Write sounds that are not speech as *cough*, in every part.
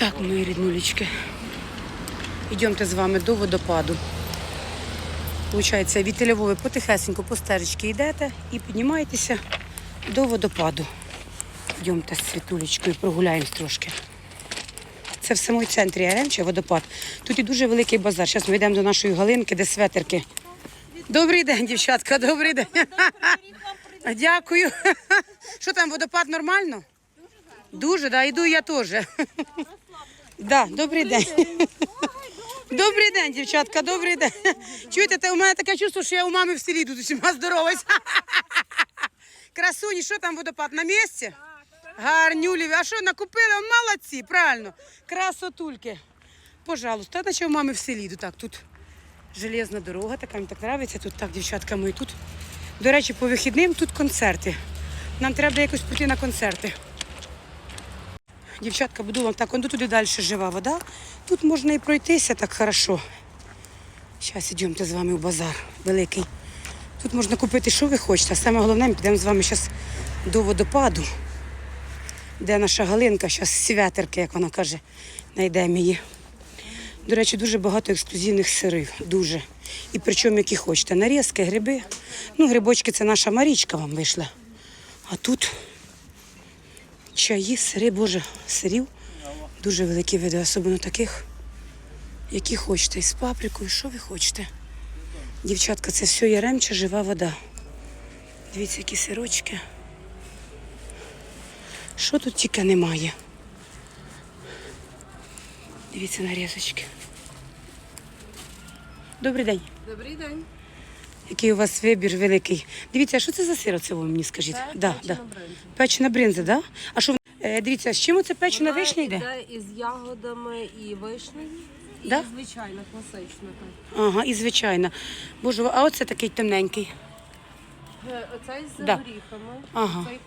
Так, мої ріднулечки. Йдемте з вами до водопаду. Получається, від Тель-Авови потихесенько по стежечці йдете і піднімаєтеся до водопаду. Йдемте з світулечкою, прогуляємось трошки. Це в самому центрі Яремча водопад. Тут і дуже великий базар. Зараз ми йдемо до нашої галинки, де светерки. Добрий день, дівчатка, добрий день. Дякую. Що там, водопад нормально? Дуже, да, йду я теж. Да, добрий день. *laughs* Добрий день, дівчатка, добрий день. Чуєте, та у мене таке чувство, що я у мами в селі тут усіма здороваюсь. *laughs* Красуні, що там водопад на місці? Гарнюлі, а що накупили? Молодці, правильно. Красотульки. Пожалуйста, наче у мами в селі йду. Так, тут железна дорога, така мені так подобається. Тут так, дівчатка мої тут. До речі, по вихідним тут концерти. Нам треба якось піти на концерти. Дівчатка, буду вам так, он туди далі жива вода. Тут можна і пройтися так хорошо. Зараз йдемте з вами в базар великий. Тут можна купити, що ви хочете. Саме головне, ми підемо з вами зараз до водопаду, де наша Галинка, зараз святерки, як вона каже, знайдемо її. До речі, дуже багато ексклюзивних сирів. Дуже. І причому які хочете. Нарізки, гриби. Ну, грибочки це наша Марічка вам вийшла. А тут чаї, сири, боже, сирів. Дуже великі види, особливо таких, які хочете. І з паприкою, що ви хочете. Дівчатка, це все яремча, жива вода. Дивіться, які сирочки. Що тут тільки немає. Дивіться нарізочки. Добрий день. Добрий день. Який у вас вибір великий. Дивіться, а що це за сир оце ви мені скажіть? Це да, печена да. бринза. Печена бринза, да? А що е, дивіться, з чим оце печена Вона вишня йде? йде із ягодами і вишнею. І Да? звичайно, класична. так. Ага, і звичайно. Боже, а оце такий темненький. Е, Оцей з Да. горіхами, Ага. цей.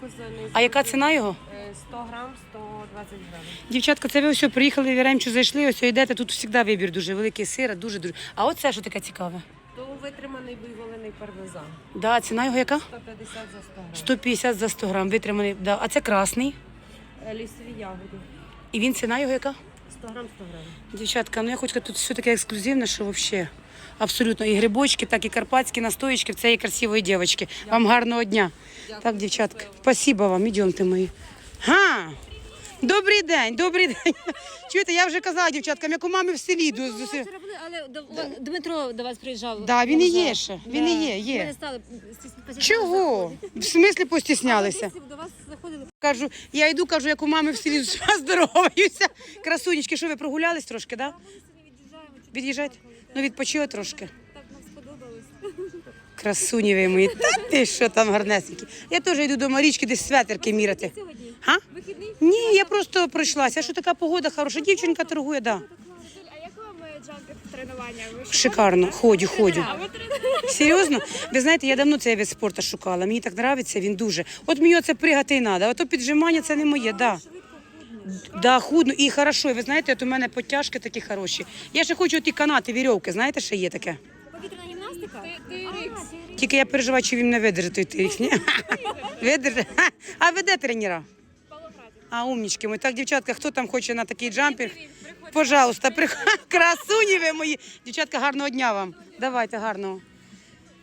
А яка ціна його? Е, 100 грам, 120 гривень. Дівчатка, це ви все приїхали в Яремчу, зайшли, ось йдете, тут завжди вибір дуже великий сира, дуже дуже. А оце що таке цікаве? Витриманий буйволиний пармезан. Да, ціна його яка? 150 за 100 грам. 150 за 100 грам, витриманий. Да. А це красний. Е, Лісові ягоди. І він ціна його яка? 100 грам, 100 гривень. Дівчатка, ну я хочу сказати, тут все таке ексклюзивне, що взагалі. Абсолютно. І грибочки, так і карпатські настоїчки в цієї красивої дівчатки. Вам гарного дня. Так, дівчатка, спасибо вам, ідемте мої. Га! Добрий день, добрий день. *laughs* Чуєте, я вже казала дівчаткам, як у мами в селі. до- з- з- Але до- вон Дмитро до вас приїжджав. Да, він і є ще, він і є, є. Ми не стали стіс- Чого? В смислі постіснялися? До вас заходили. Кажу, я йду, кажу, як у мами в селі *laughs* здороваюся. Красунечки, що ви прогулялись трошки, так? Да? Від'їжджайте? Ну, відпочили трошки. Так нам сподобалось. Красуні ви мої. Та ти що там гарнесенькі. Я теж йду до Марічки десь светерки міряти. Сьогодні Га? вихідний. Ні, я просто пройшлася. Що така погода хороша? Дівчинка торгує, да. А як вам е, тренування? Ви? Шикарно. Ходю, ходю. А ви тренуєте? Серйозно? Ви знаєте, я давно цей вид спорту шукала. Мені так подобається, він дуже. От мені оце пригати і треба. Ото піджимання це не моє, да. Да, худно і хорошо. І ви знаєте, от у мене потяжки такі хороші. Я ще хочу ті канати, вірьовки, знаєте, що є таке? Повітряна гімнастика? Тільки я переживаю, чи він не видержить той тирік. Ні? *laughs* Видержить? А ви де тренера? А, умнічки мої. Так, дівчатка, хто там хоче на такий джампінг? Пожалуйста, приходь. *laughs* Красуні ви мої. Дівчатка, гарного дня вам. Давайте, гарного.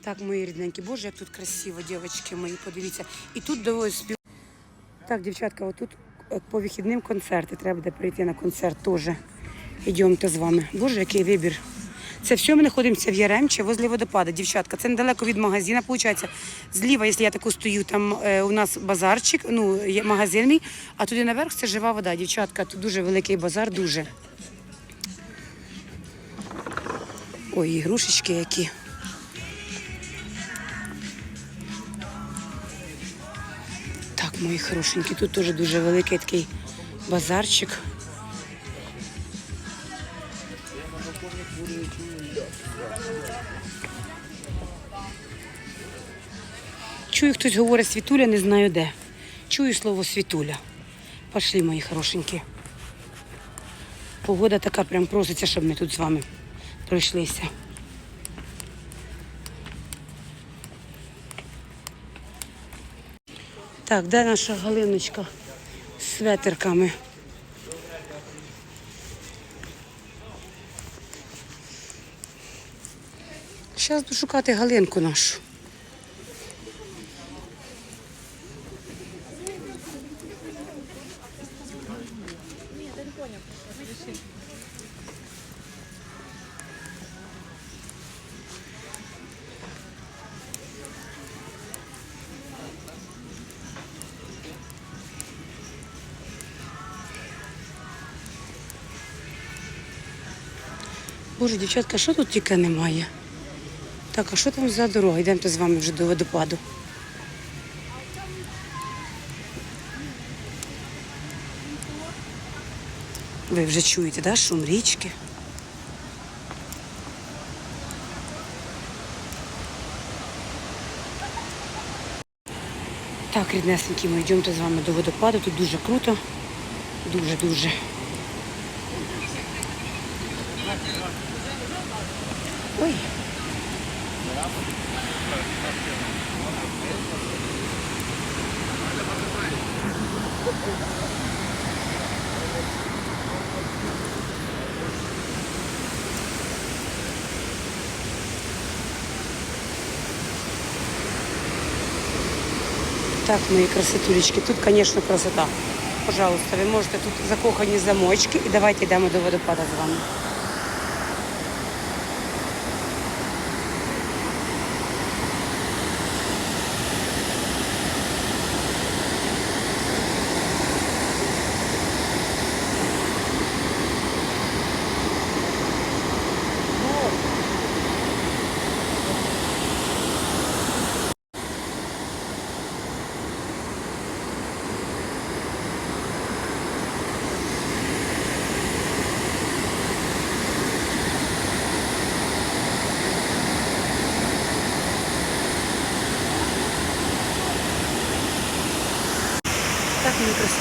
Так, мої рідненькі, боже, як тут красиво, дівчатки мої, подивіться. І тут доволі спів. Так, дівчатка, отут е, по вихідним концерти. Треба буде прийти на концерт теж. Йдемте з вами. Боже, який вибір. Це все ми знаходимося в Яремче, возле водопада. Дівчатка, це недалеко від магазину. Получається, зліва, якщо я таку стою, там е, у нас базарчик, ну, є магазин мій, а туди наверх це жива вода. Дівчатка, тут дуже великий базар, дуже. Ой, ігрушечки які. Так, мої хорошенькі, тут теж дуже великий такий базарчик. Чую, хтось говорить світуля, не знаю де. Чую слово світуля. Пошли, мої хорошенькі. Погода така прям проситься, щоб ми тут з вами пройшлися. Так, де наша галиночка з светерками? Зараз дошукати галинку нашу. Боже, дівчатка, що тут тільки немає? Так, а що там за дорога? Йдемо з вами вже до водопаду. Ви вже чуєте, да, шум річки? Так, ріднесенькі, ми йдемо з вами до водопаду. Тут дуже круто. Дуже-дуже. Ой. Так, мої красотулечки, тут, звісно, красота. Пожалуйста, ви можете тут закохані замочки і давайте йдемо до водопада з вами.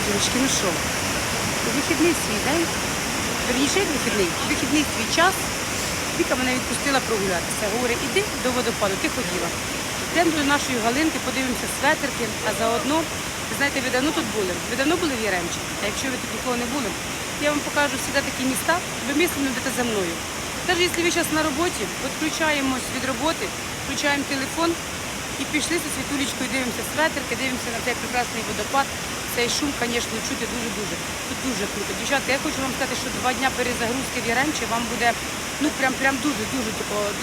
Так, ну що? Вихідний свій день. Верніше, вихідний. Вихідний свій час. Віка мене відпустила прогулятися. Говорить, іди до водопаду, ти хотіла. Йдемо до нашої галинки, подивимося светерки, а заодно, ви знаєте, ви давно тут були. Ви давно були в Яремчі. А якщо ви тут ніколи не були, я вам покажу завжди такі міста, ви мислимо йдете за мною. Навіть якщо ви зараз на роботі, відключаємось від роботи, включаємо телефон і пішли зі світулечкою, дивимося светерки, дивимося на цей прекрасний водопад. Цей шум, звісно, чути дуже-дуже. Тут дуже круто. Дівчатка, я хочу вам сказати, що два дня перезагрузки в Яремчі вам буде ну прям прям дуже-дуже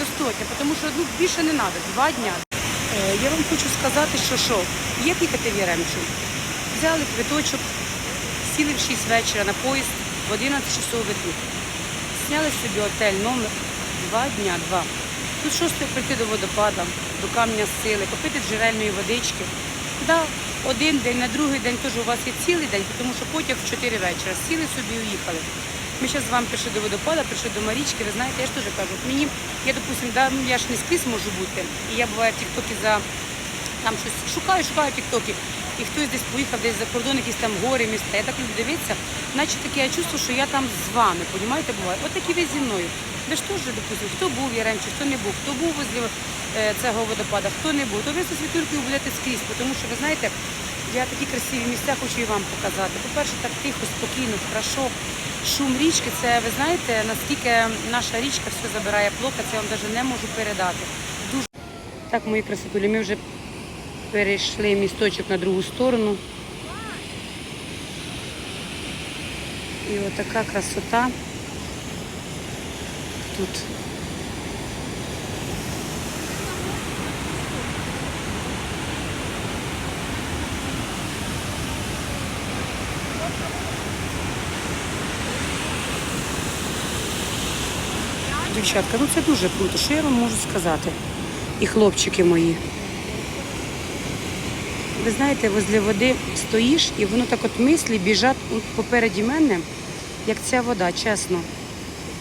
достатньо, тому що ну, більше не треба. Два дня. Е, я вам хочу сказати, що що, є їхати в Яремчу. Взяли квиточок, сіли в 6 вечора на поїзд, в 11 часов тут. Зняли собі отель, номер, два дня, два. Тут шосте прийти до водопада, до камня сили, попити джерельної водички. Да, один день, на другий день теж у вас є цілий день, тому що потяг в 4 вечора. Сіли собі і уїхали. Ми зараз з вами прийшли до водопада, прийшли до Марічки. Ви знаєте, я ж теж кажу, мені, я, допустим, да, я ж не скрізь можу бути. І я буваю в Тіктокі за там щось шукаю, шукаю тіктоки. І хтось десь поїхав десь за кордон, якісь там гори, міста. Я так люблю дивитися, наче таке я чувствую, що я там з вами, понімаєте, буває. От такі ви зі мною. Ви ж теж, допустим, хто був в Яремчі, хто не був, хто був возле е, цього водопада, хто не був, то ви світулькою будете скрізь, тому що ви знаєте, я такі красиві місця хочу і вам показати. По-перше, так тихо, спокійно, хорошо. Шум річки, це ви знаєте, наскільки наша річка все забирає плохо, це я вам навіть не можу передати. Дуже так, мої красотулі, ми вже перейшли місточок на другу сторону. І отака красота тут. Дівчатка, ну це дуже круто. Що я вам можу сказати? І хлопчики мої. Ви знаєте, возле води стоїш, і воно так от мислі біжать попереді мене, як ця вода, чесно.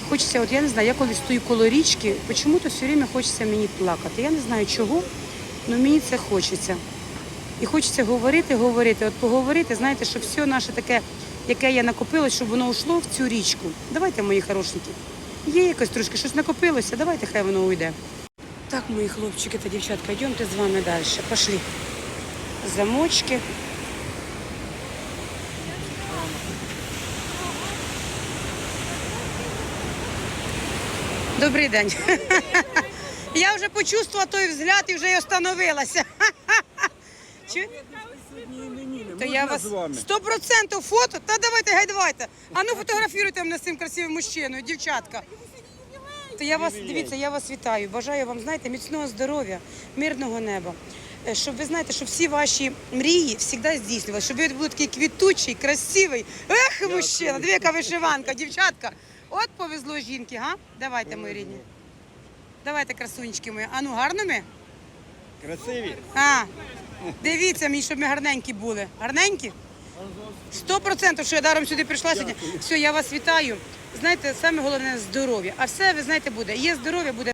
Хочеться, от я не знаю, я коли стою коло річки, чому-то все время хочеться мені плакати. Я не знаю чого, але мені це хочеться. І хочеться говорити, говорити. От поговорити, знаєте, щоб все наше таке, яке я накопилось, щоб воно йшло в цю річку. Давайте, мої хорошенькі. Є якось трошки щось накопилося, давайте хай воно уйде. Так, мої хлопчики та дівчатка, йдемте з вами далі. Пошли. Замочки. Добрий день. *laughs* Я вже почувствувала той взгляд і вже й остановилася. *laughs* Чу- То я вас сто процентів фото. Та давайте, гай давайте. А ну фотографіруйте мене з цим красивим мужчиною, дівчатка. То я вас дивіться, я вас вітаю. Бажаю вам, знаєте, міцного здоров'я, мирного неба. Е, Щоб ви знаєте, щоб всі ваші мрії завжди здійснювалися, щоб ви були такий квітучий, красивий. Ех, мужчина, дві яка вишиванка, дівчатка. От повезло жінки, га? Давайте, мої рідні. Давайте, красунечки мої. А ну гарно ми? Красиві. А, дивіться мені, щоб ми гарненькі були. Гарненькі? Сто процентів, що я даром сюди прийшла сьогодні. Все, я вас вітаю. Знаєте, саме головне здоров'я. А все, ви знаєте, буде. Є здоров'я, буде.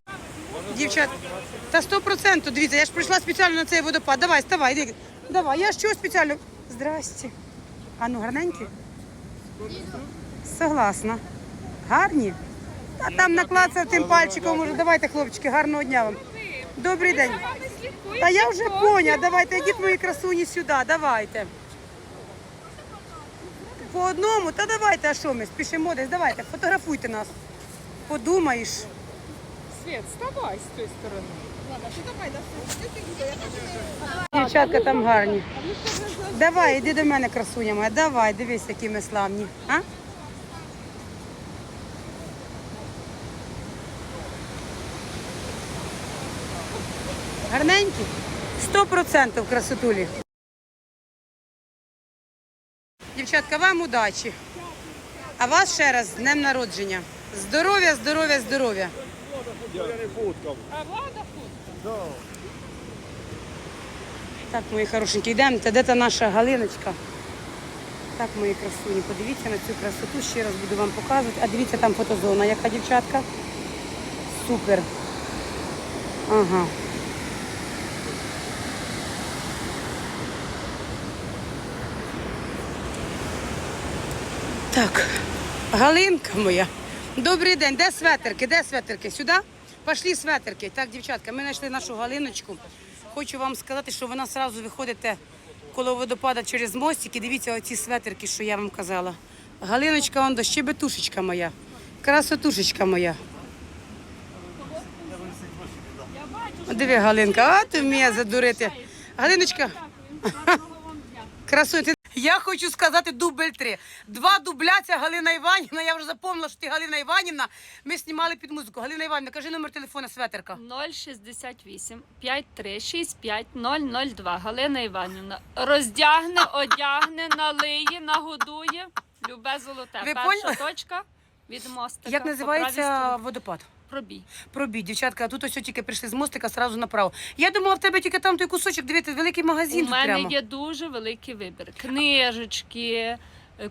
Дівчат, та сто процентів, дивіться, я ж прийшла спеціально на цей водопад. Давай, вставай, іди. Давай, я ж чого спеціально. Здрасте. А ну, гарненькі? Согласна. Гарні? А там наклацав тим пальчиком уже. Давайте, хлопчики, гарного дня вам. Добрий день. Та я вже поняла, давайте, йдіть мої красуні сюди, давайте. По одному, та давайте, а що ми, спішимо десь, давайте, фотографуйте нас. Подумаєш. Свет, вставай з тої сторони. Дівчатка там гарні. Давай, іди до мене, красуня моя, давай, дивись, які ми славні. А? Гарненькі? Сто процентів красотулі. Дівчатка, вам удачі. А вас ще раз з днем народження. Здоров'я, здоров'я, здоров'я. Я не фоткав. Так, мої хорошенькі, йдемте, де та наша Галиночка? Так, мої красуні, подивіться на цю красоту, ще раз буду вам показувати. А дивіться, там фотозона, яка дівчатка. Супер. Ага. Так, Галинка моя. Добрий день. Де светерки? Де светерки? Сюди? Пошли светерки. Так, дівчатка, ми знайшли нашу Галиночку. Хочу вам сказати, що вона одразу виходите коло водопада через мостик і дивіться оці светерки, що я вам казала. Галиночка, он до щебетушечка моя. Красотушечка моя. Диви, Галинка, а ти вміє задурити. Галиночка. Красує. Я хочу сказати дубль три. Два дубля ця Галина Іванівна. Я вже запомнила, що ти Галина Іванівна. Ми знімали під музику. Галина Іванівна, кажи номер телефона светерка. 068 5365 002. Галина Іванівна роздягне, *laughs* одягне, налиє, нагодує. Любе золоте. Ви Перша поняли? точка від мостика. Як по називається стороні. водопад? Пробій. Пробій, дівчатка, а тут ось тільки прийшли з мостика, сразу направо. Я думала, в тебе тільки там той кусочок, дивіться, великий магазин У тут мене прямо. є дуже великий вибір. Книжечки, е,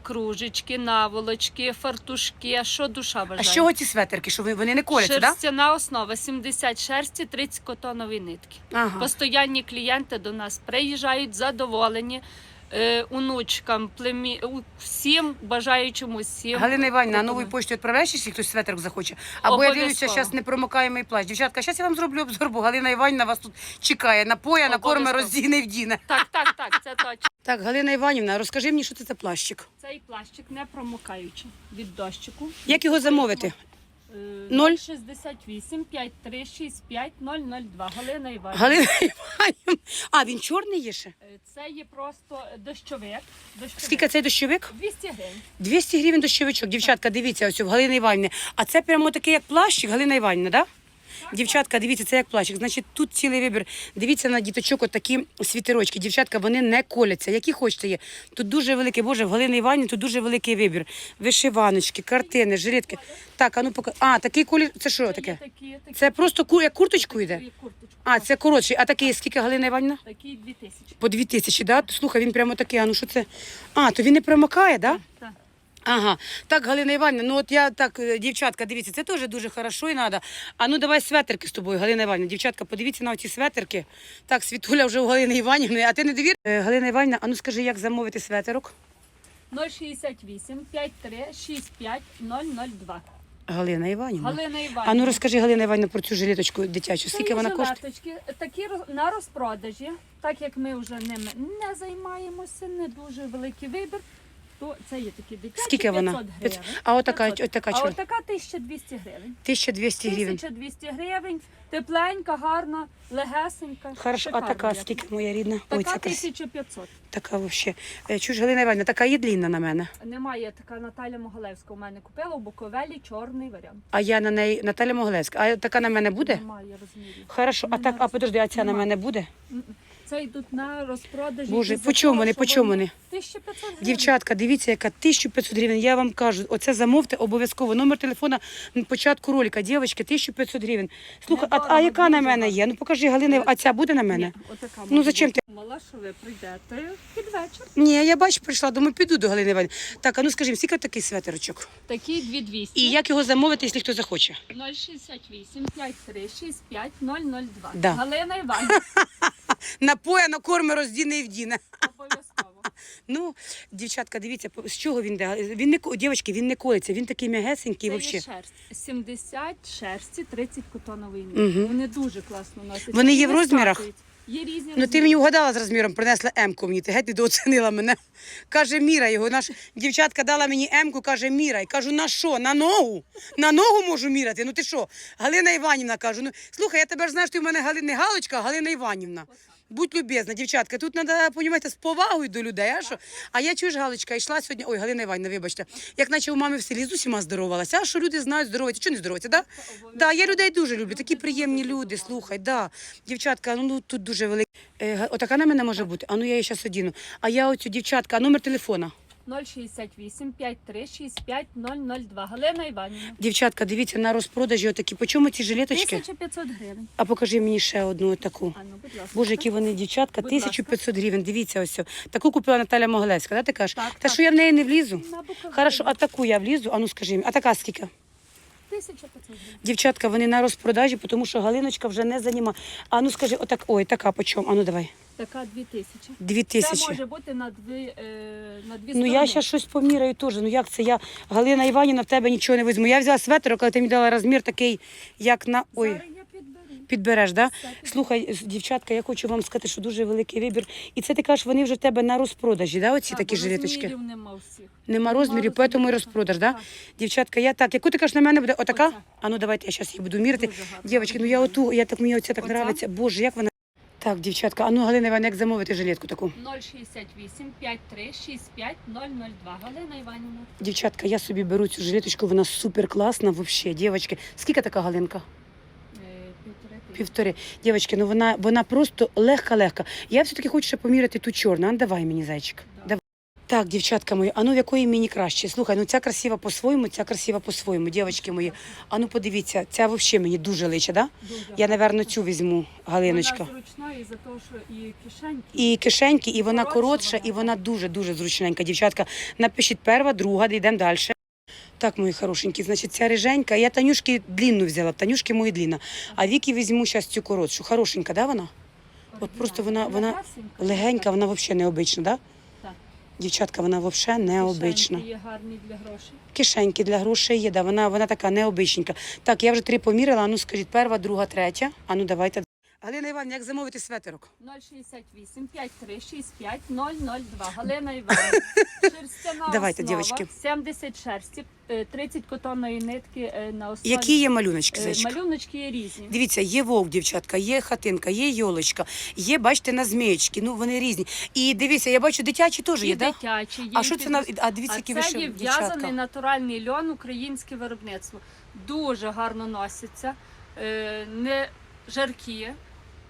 кружечки, наволочки, фартушки. Що душа А бажає. з чого ці светерки? Що ви- вони не коляться, так? Да? Шерстяна основа 70 шерсті, 30 котонової нитки. Ага. Постоянні клієнти до нас приїжджають задоволені. Е, онучкам, племі... у- всім бажаючим усім. Галина Іванівна, новою поштою відправляєш, якщо хтось светрик захоче? Або я дивлюся, Обов'язково. зараз непромокаємий плащ. Дівчатка, зараз я вам зроблю обзор, бо Галина Іванівна вас тут чекає. Напоя, накорме, Обов'язково. роздіне, вдіне. Так, так, так, це точно. *laughs* Так, Галина Іванівна, розкажи мені, що це за плащик. Цей плащик не промокаючий від дощику. Як його замовити? Е, Ноль? 068 5365 002. Галина Іванівна. Галина Іванівна. А, він чорний є ще? Е, Це є просто дощовик. дощовик. Скільки цей дощовик? 200 гривень. 200 гривень дощовичок. Дівчатка, дивіться, ось у Галини Іванівни. А це прямо такий, як плащик, Галина Іванівна, так? Да? Дівчатка, дивіться, це як плащик. Значить, тут цілий вибір. Дивіться на діточок, отакі світерочки. Дівчатка, вони не коляться. Які хочете є. Тут дуже великий, боже, в Галини Іванівні тут дуже великий вибір. Вишиваночки, картини, жилетки. Так, а ну пока. А, такий колір. Це що таке? Це просто ку... як курточку йде? А, це коротший. А такий скільки Галина Іванівна? Такі 2000. По дві тисячі, да? Слухай, він прямо такий, а ну що це? А, то він не промокає, да? Ага, так, Галина Іванівна, ну от я так, е, дівчатка, дивіться, це теж дуже хорошо і треба. А ну давай светерки з тобою, Галина Іванівна. Дівчатка, подивіться на ці светерки. Так, Світуля вже у Галини Іванівни, а ти не довір? Е, Галина Іванівна, а ну скажи, як замовити светерок? 068 53 65 002. Галина Іванівна. Галина Іванівна. А ну розкажи, Галина Іванівна, про цю жилеточку дитячу. Скільки вона коштує? жилеточки, такі роз- на розпродажі, так як ми вже ними не займаємося, не дуже великий вибір. То це є такі дитячі Скільки вона? 500 П'ят- гривень. А отака, 500. отака а чорна? отака 1200 гривень. 1200 гривень. 1200 гривень, тепленька, гарна, легесенька. Хорошо, а шикарна така скільки моя рідна? Ой, Така ця 1500. Така взагалі. Чуж, Галина Іванівна, така є длінна на мене. Немає така Наталя Могалевська у мене купила у Буковелі чорний варіант. А я на неї Наталя Могилевська. А така на мене буде? Немає розмірів. Хорошо, а так, а подожди, а ця на мене буде? М-м. Це йдуть на розпродажі. Боже, по чому вони, по чому вони? 1500 гривень. Дівчатка, дивіться, яка 1500 гривень. Я вам кажу, оце замовте обов'язково. Номер телефона на початку ролика. Дівчатки, 1500 гривень. Слухай, а, а яка на мене є? Ну покажи, Галина, а ця буде на мене? Ні, отака Ну, зачем бути. Мала, що ви прийдете під вечір. Ні, я бачу, прийшла, думаю, піду до Галини Іванівни. Так, а ну скажи, скільки такий светерочок? Такі 2200. І як його замовити, якщо хто захоче? 068 53 65 002. Да. Галина Іванівна. *laughs* Напояно, корми роздіне і вдіне. Обов'язково. *laughs* Ну, дівчатка, дивіться, з чого він де? Він не дівчатки, він не колиться, він такий м'ягесенький Це взагалі. є шерсть. 70 шерсті, 30 котонової Мгм. нитки. Вони дуже класно носять. Вони є в розмірах? Є різні Ну ти мені вгадала з розміром, принесла М-ку мені, ти геть недооцінила мене. *laughs* Каже, міра його. Наш дівчатка дала мені М-ку, каже, мірай. Кажу, на що? На ногу? На ногу можу міряти. Ну ти що? Галина Іванівна кажу. Ну слухай, я тебе ж знаю, що ти в мене Гали- не Галочка, а Галина Іванівна. Будь любезна, дівчатка. Тут треба, понімати з повагою до людей. А що? А я чуєш, Галочка, йшла сьогодні. Ой, Галина Іванівна, вибачте. Як наче у мами в селі з усіма здоровалася. А що люди знають, здороваться. Чого не здороваться, да? Да, я людей дуже люблю. Такі приємні люди. Слухай, да. Дівчатка, ну, ну тут дуже велика. Е, отака на мене може бути. А ну я її зараз одіну. А я оцю дівчатка, номер телефона. 068 53 65 002. Галина Іванівна. Дівчатка, дивіться на розпродажі отакі. По чому ці жилеточки? 1500 гривень. А покажи мені ще одну таку. А ну, будь ласка. Боже, які вони дівчатка, Будь ласка. 1500 гривень. Дивіться ось. Таку купила Наталя Могилевська, да, ти кажеш? Так, Та так. що я в неї не влізу? Хорошо, а таку я влізу, а ну скажи мені, а така скільки? 1500 гривень. Дівчатка, вони на розпродажі, тому що Галиночка вже не займає. А ну скажи, отак, ой, така по чому? А ну давай. Така 2000. Дві Це тисячі. може бути на дві, е, на дві Ну я ще щось поміряю теж. Ну як це? Я Галина Іванівна в тебе нічого не візьму. Я взяла светр, коли ти мені дала розмір такий, як на ой. Зараз. Підбереш, да? Слухай, дівчатка, я хочу вам сказати, що дуже великий вибір. І це ти кажеш, вони вже в тебе на розпродажі, да? Оці Так, такі жилеточки? розмірів нема всіх. Нема розмірів, розмірів, тому і так. розпродаж, да? Так. Дівчатка, я так. Яку ти кажеш на мене буде? Отака? Оця. А ну давайте я зараз її буду. Дуже гарна. Дівчатки, ну я оту, я так мені оця так Оця? подобається. Боже, як вона. Так, дівчатка, а ну Галина Іванівна, як замовити жилетку таку? 068 53 65 002. Галина Іванівна. Дівчатка, я собі беру цю жилеточку, вона супер класна, взагалі, дівчатки. Скільки така Галинка? Півтори Дівчатки, ну вона, вона просто легка-легка. Я все-таки хочу ще поміряти ту чорну. А ну, давай мені, зайчик. Давай. Так, дівчатка мої, а ну в якої мені краще? Слухай, ну ця красива по-своєму, ця красива по-своєму, дівчатки мої. А ну подивіться, ця взагалі мені дуже лича, да? Дуже Я, напевно, цю візьму, Галиночка. Вона зручна із-за того, що і кишеньки. І кишеньки, і вона Коротша і вона дуже-дуже зручненька. Дівчатка, напишіть перша, друга, йдемо далі. Так, мої хорошенькі, значить, ця риженька. Я Танюшки длінну взяла, Танюшки мої длінна. А Віки візьму зараз цю коротшу. Хорошенька, да, вона? От просто вона, вона легенька, вона взагалі необична, да? Так. Дівчатка, вона взагалі необична. Кишеньки є гарні для грошей. Кишеньки для грошей є, да, вона, вона така необичненька. Так, я вже три поміряла, а ну скажіть, перша, друга, третя. А ну давайте. Галина Іванівна, як замовити светерок? 068 53 65 002. Галина Іванівна. *laughs* Шерстяна Давайте, основа, дівчатки. 70 шерсті, е, 30 котонної нитки е, на основі. Які є малюночки, Е, зайчик? Малюночки є різні. Дивіться, є вовк, дівчатка, є хатинка, є йолочка, є, бачите, на змієчки, ну вони різні. І дивіться, я бачу, дитячі теж є, так? дитячі, є А що це на а дивіться, А це вишив, є дівчатка. в'язаний натуральний льон, українське виробництво. Дуже гарно носиться, е, не жаркі,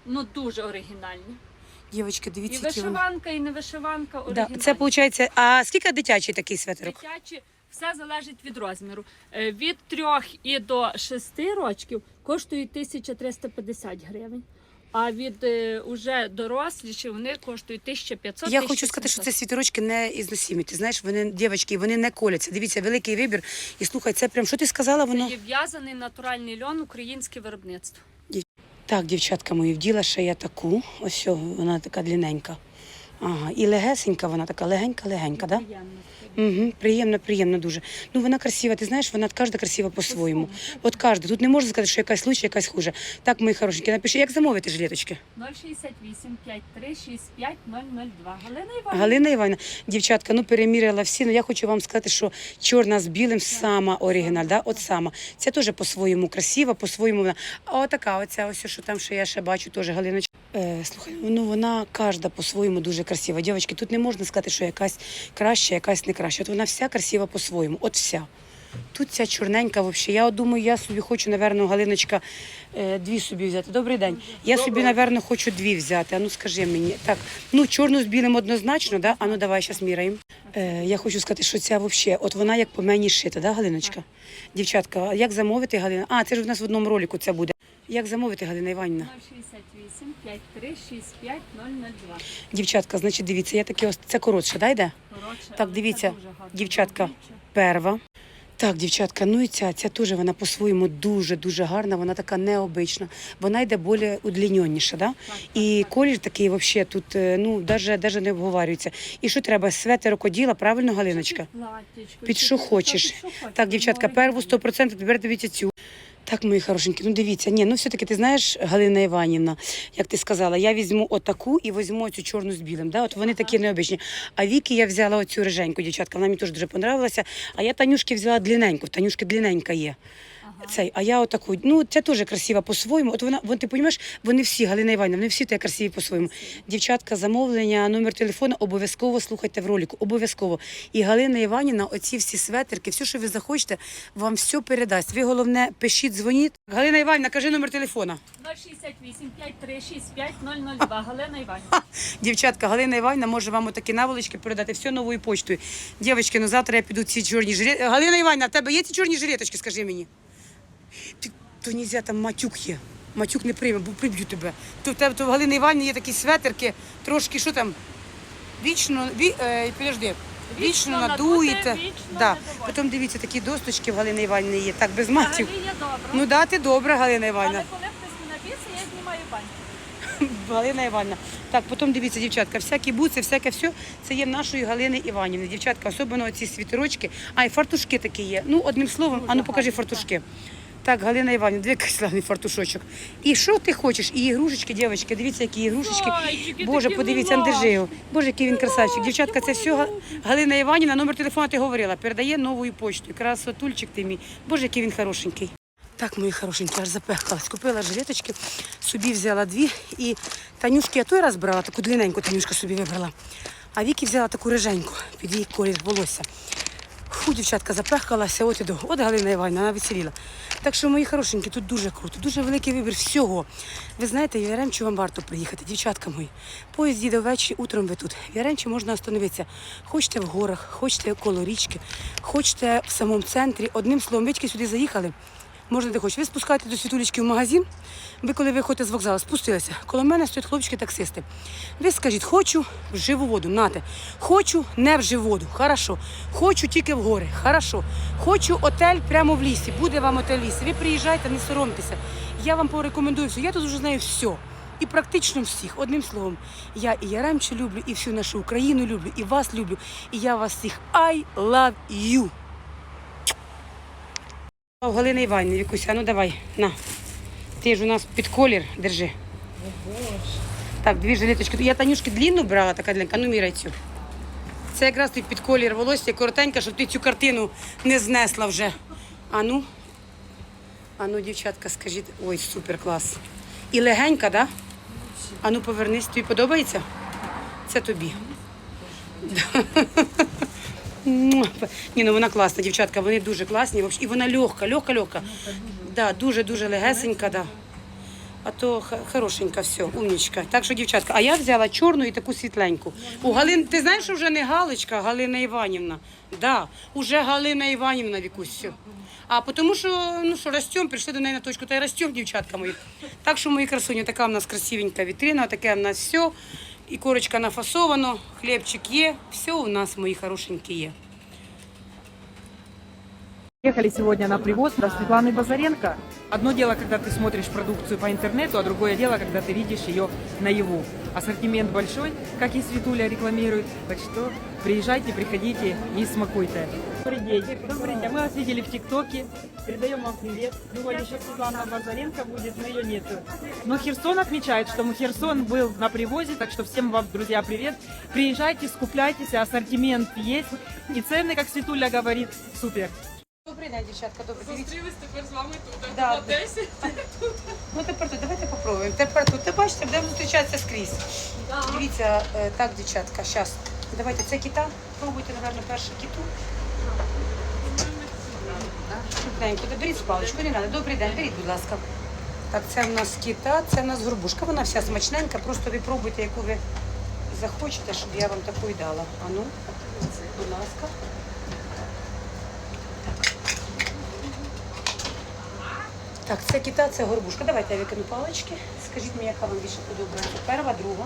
ну дуже оригінальні. Дівчатки, І дивіться, які вони. вишиванка, і не вишиванка Да, оригінальні. це виходить, а скільки дитячий такий светерок? Дитячі, все залежить від розміру. Е, Від 3 і до 6 років коштують 1350 гривень. А від е, уже доросліші вони коштують 1500 Я хочу сказати, що це світорочки не ізносімі. Ти знаєш, вони дівчатки, вони не коляться. Дивіться, великий вибір. І слухай, це прям що ти сказала? Це Воно є в'язаний натуральний льон, українське виробництво. Так, дівчатка мої, вділа ще я таку. Ось вона така длинненька. Ага, і легесенька, вона така легенька, легенька, да? Угу, приємно, приємно дуже. Ну вона красива, ти знаєш, вона кожна красива по-своєму. От кожна. Тут не можна сказати, що якась лучше, якась хуже. Так, мої хорошенькі, напиши, як замовити жилеточки? 068 53 65 002. Галина Іванівна. Галина Івановна, дівчатка, ну переміряла всі. Ну я хочу вам сказати, що чорна з білим сама оригіналь, да? от сама. Це теж по-своєму красива, по-своєму вона. А отака, оця ось, що там, що я ще бачу, теж Галиночка. Е, слухай, ну вона кожна по-своєму дуже красива. Дівчатки, тут не можна сказати, що якась краща, якась не краща. От вона вся красива по-своєму. От вся. Тут ця чорненька взагалі. Я от думаю, я собі хочу, напевно, Галиночка, е, дві собі взяти. Добрий день. Я собі, напевно, хочу дві взяти. А ну скажи мені. Так, ну чорну з білим однозначно, да? А ну давай зараз міряємо. Е, я хочу сказати, що ця взагалі, от вона як по мені шита, да, Галиночка? Дівчатка, а як замовити Галина? А, це ж у нас в одному ролику це буде. Як замовити Галина Іванівна? 068 53 65 002. Дівчатка, значить, дивіться, я таке ось це коротше, да, йде? Коротше, Так, але дивіться, це дуже гарно. дівчатка. Дивіться. Перва. Так, дівчатка, ну і ця, ця теж вона по-своєму дуже-дуже гарна, вона така необична. Вона йде більш удліньоніша, да? І колір такий взагалі тут, е, ну, даже, даже не обговорюється. І що треба? Свети рукоділа, правильно, Галиночка? Платтячко, Під чи що під- хочеш. під що хочеш. Так, дівчатка, Ну, перву 100%, тепер дивіться цю. Так, мої хорошенькі, ну дивіться, ні, ну все-таки ти знаєш, Галина Іванівна, як ти сказала, я візьму отаку і візьму цю чорну з білим. Да? От вони такі необичні. А Віки я взяла оцю риженьку, дівчатка, вона мені теж дуже понравилася. А я Танюшки взяла длинненьку, в Танюшки длинненька є. Цей, а я отаку, ну це теж красива по-своєму. От вона, вон, ти розумієш, вони всі, Галина Іванівна, вони всі те красиві по-своєму. Дівчатка, замовлення, номер телефону обов'язково слухайте в ролику, обов'язково. І Галина Іванівна, оці всі светерки, все, що ви захочете, вам все передасть. Ви головне, пишіть, дзвоніть. Галина Іванівна, кажи номер телефона. 068 53 65 002. Галина Іванівна. Дівчатка, Галина Іванівна може вам отакі наволочки передати все новою почтою. Дівчатки, ну завтра я піду ці чорні жилети. Галина Іванівна, в тебе є ці чорні жилеточки, скажи мені. Ти, то нельзя, там матюк є. Матюк не прийме, бо приб'ю тебе. То в тебе то в Галини Іванівни є такі светерки, трошки, що там, вічно, ві, е, підожди, вічно, Вічно надуєте. надуте, вічно да. Потім дивіться, такі досточки в Галини Іванівни є, так, без матів. Взагалі є добре. Ну да, ти добра, Галина Іванівна. Але коли хтось мене бісить, я знімаю баньку. *laughs* Галина Іванівна. Так, потім дивіться, дівчатка, всякі буци, всяке все, це є нашої Галини Іванівни. Дівчатка, особливо ці світерочки. А, і фартушки такі є. Ну, одним словом, а ну покажи фартушки. Так, Галина Іванівна, дві славний фартушочок. І що ти хочеш? І ігрушечки, дівчатки, дивіться, які ігрушечки. Зайчики Боже, такі подивіться, милашки. держи його. Боже, який він красавчик. Дівчатка, це все Га- Галина Іванівна, номер телефону ти говорила, передає новою почтою. Красотульчик ти мій. Боже, який він хорошенький. Так, мої хорошенькі, аж запехалась. Купила жилеточки, собі взяла дві. І Танюшки я той раз брала, таку длинненьку Танюшка собі вибрала. А Вікі взяла таку риженьку під її колір волосся. Фу, дівчатка, запехалася, от і до. От Галина Іванівна, вона веселіла. Так що, мої хорошенькі, тут дуже круто, дуже великий вибір всього. Ви знаєте, в Яремчу вам варто приїхати, дівчатка мої. Поїзд їде ввечері, утром ви тут. В Яремчі можна остановитися. Хочете в горах, хочете коло річки, хочете в самому центрі. Одним словом, ви тільки сюди заїхали. Можна де хочете. Ви спускаєте до світулечки в магазин. Ви, коли виходите з вокзалу, спустилися. Коло мене стоять хлопчики-таксисти. Ви скажіть, хочу в живу воду, нате. Хочу не в живу воду. Хорошо. Хочу тільки в гори. Хорошо. Хочу отель прямо в лісі. Буде вам отель в лісі. Ви приїжджайте, не соромтеся. Я вам порекомендую все. Я тут вже знаю все. І практично всіх. Одним словом, я і Яремчу люблю, і всю нашу Україну люблю, і вас люблю. І я вас всіх I love you. Галина Іванівна, Вікуся, ну давай, на. Ти ж у нас під колір, держи. Так, дві жилеточки. Я Танюшки длинну брала, така длинка, ну міряй цю. Це якраз ти під колір волосся, коротенька, щоб ти цю картину не знесла вже. А ну, а ну, дівчатка, скажіть, ой, супер клас. І легенька, так? Да? А повернись, тобі подобається? Це тобі. Ні, ну вона класна, дівчатка, вони дуже класні. І вона легка, легка, легка. Да, дуже-дуже легесенька, да. А то хорошенька, все, умнічка. Так що, дівчатка, а я взяла чорну і таку світленьку. У Галин, ти знаєш, що вже не Галочка, Галина Іванівна. Да, уже Галина Іванівна Вікусь. А тому що, ну що, ростем, прийшли до неї на точку, та й ростем, дівчатка мої. Так що, мої красуні, така в нас красивенька вітрина, таке в нас все. І корочка нафасовано, хлібчик є, все у нас, мої хорошенькі, є. Ехали сегодня на привоз до Светланы Базаренко. Одно дело, когда ты смотришь продукцию по интернету, а другое дело, когда ты видишь ее наяву. Ассортимент большой, как и Светуля рекламирует. Так что Приезжайте, приходите и смакуйте. Добрый день. Добрый день. Мы вас видели в ТикТоке. Передаем вам привет. Думали, что Светлана Базаренко будет, но ее нету. Но Херсон отмечает, что Херсон был на привозе, так что всем вам, друзья, привет. Приезжайте, скупляйтесь, ассортимент есть. И цены, как Светуля говорит, супер. Добрий день, дівчатка, добрий. Дивіться. Зустрілись тепер з вами тут, Да, в да. Одесі. Ну тепер тут, давайте попробуємо. Тепер тут, ти бачите, будемо зустрічатися скрізь. Дивіться, е, так, дівчатка, зараз. Давайте, це кита. Пробуйте, напевно, першу киту. Швиденько, да беріть паличку, не треба. Добрий день, беріть, будь ласка. Так, це в нас кита, це в нас горбушка. Вона вся смачненька, просто ви пробуйте, яку ви захочете, щоб я вам таку і дала. А ну, будь ласка. Так, це кита, це горбушка. Давайте я викину палички. Скажіть мені, яка вам більше подобається. Перша, друга.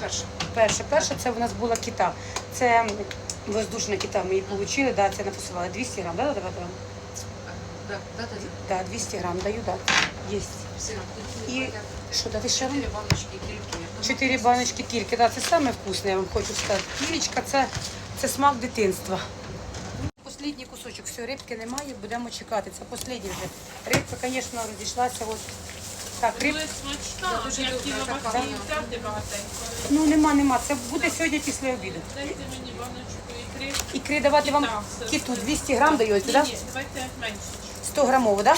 Перша. Перша, перша це в нас була кита. Це воздушна кита. Ми її отримали, да, це нафасували. 200 грам, да, вам? Да, да, да, Да, 200 грам даю, да. Є. все. І що дати ще? Четыре баночки кильки. Чотири баночки кільки. Да, це саме вкусне, я вам хочу сказати. Кілечка це, це смак дитинства. Послідній кусочок, все, рибки немає, будемо чекати. Це послідній вже. Рибка, звісно, розійшлася. От. Так, риб... Смачна, і така. Ну нема, нема. Це буде сьогодні після обіду. Дайте мені баночку ікри. Ікри давати вам все. киту 200 грам даєте, да? Ні, давайте менше. 100 грамову, да?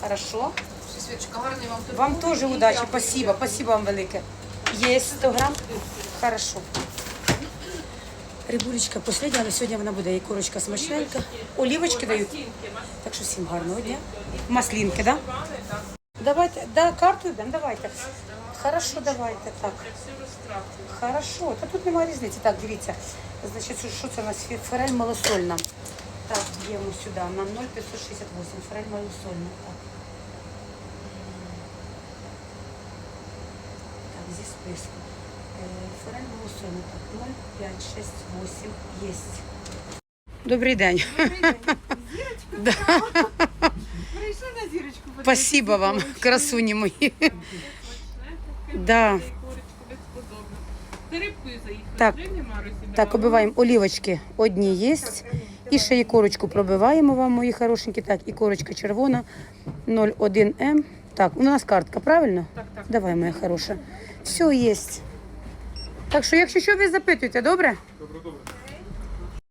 Хорошо. Все, гарний вам тут. Вам теж удачі, спасибо, спасибо вам велике. Є 100 грам? Хорошо. Рибулечка последня, але сьогодні вона буде і корочка смачненька. Олівочки дають. Так що всім гарного дня. Маслінки, да? Давайте, да, карту йдемо, давайте. Хорошо, давайте, так. Хорошо, та тут немає різниці. Так, дивіться. Значить, що, що це у нас? Фі- Форель малосольна. Так, б'ємо сюди на 0,568. Форель малосольна. Так. Так, зі списку. Е, Форель малосольна. Так, 0,568 єсть. Добрий день. Да. Спасибо вам, красуні мої. Да. Так. Так, оббиваємо олівочки. Одні є. І ще і корочку пробиваємо вам, мої хорошенькі. Так, і корочка червона 01М. Так, у нас картка, правильно? Так, так. Давай, моя хороша. Все є. Так що, якщо що, ви запитуєте, добре? Добре, добре.